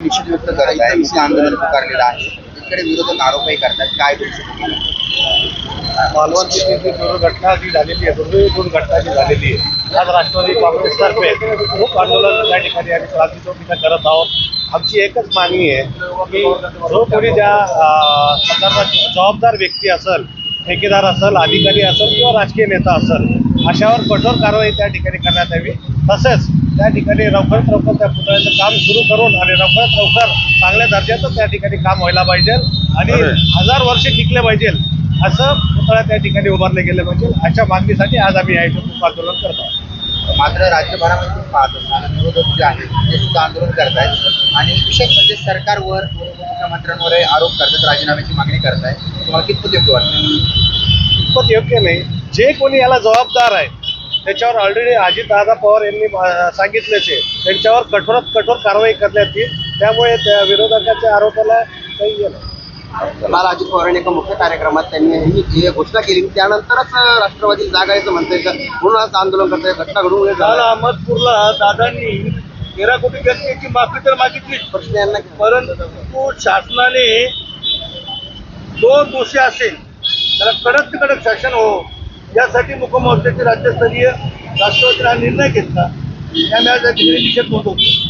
निषेध व्यक्त करत आहे मुक्त आंदोलन पुकारलेलं आहे. इकडे विरोधक आरोपही करतात. काय तुमची मालवण येथे जी दुर्घटना जी झालेली आहे दुर्दैवी दुर्घटना जी झालेली आहे आज राष्ट्रवादी काँग्रेसतर्फे खूप आंदोलन त्या ठिकाणी आम्ही क्रांती चौकीला करत आहोत. आमची एकच मागणी आहे की जो कोणी ज्या संदर्भात जबाबदार व्यक्ती असेल ठेकेदार असेल अधिकारी असेल किंवा राजकीय नेता असेल अशावर कठोर कारवाई त्या ठिकाणी करण्यात यावी. तसेच त्या ठिकाणी लवकरात लवकर त्या पुतळ्याचं काम सुरू करून आणि लवकरात लवकर चांगल्या दर्जाचं त्या ठिकाणी काम व्हायला पाहिजे आणि हजार वर्षे टिकले पाहिजे असं पुतळा त्या ठिकाणी उभारले गेले पाहिजे. अशा मागणीसाठी आज आम्ही या इथं खूप आंदोलन करत मात्र राज्यभरामध्ये पाहत असताना विरोधक जे आहेत ते सुद्धा आंदोलन करतायत. आणि विशेष म्हणजे सरकारवर मुख्यमंत्र्यांवर आरोप करतात राजीनाम्याची मागणी करताय तुम्हाला कितपत योग्य वाटतं कितपत योग्य नाही. जे कोणी याला जबाबदार आहे त्याच्यावर ऑलरेडी अजितदादा पवार यांनी सांगितल्याचे त्यांच्यावर कठोरात कठोर कारवाई करण्यात येईल. त्यामुळे त्या विरोधकाच्या आरोपाला काही गेलं काल अजित पवारांनी एका मुख्य कार्यक्रमात त्यांनी ही जी घोषणा केली त्यानंतरच राष्ट्रवादी जागा यायचं म्हणतंय. का म्हणून आज आंदोलन करतोय घटना घडून. काल अहमदपूरला दादांनी तेरा कोटी जनतेची माफी तर मागितली. प्रश्न यांना परंतु शासनाने जो दोषी असेल त्याला कडक ते कडक शासन हो यासाठी मुख्यमंत्र्यांचे राज्यस्तरीय राष्ट्रपती हा निर्णय घेतला. त्यामुळे त्या ठिकाणी निषेध नोंदवतो.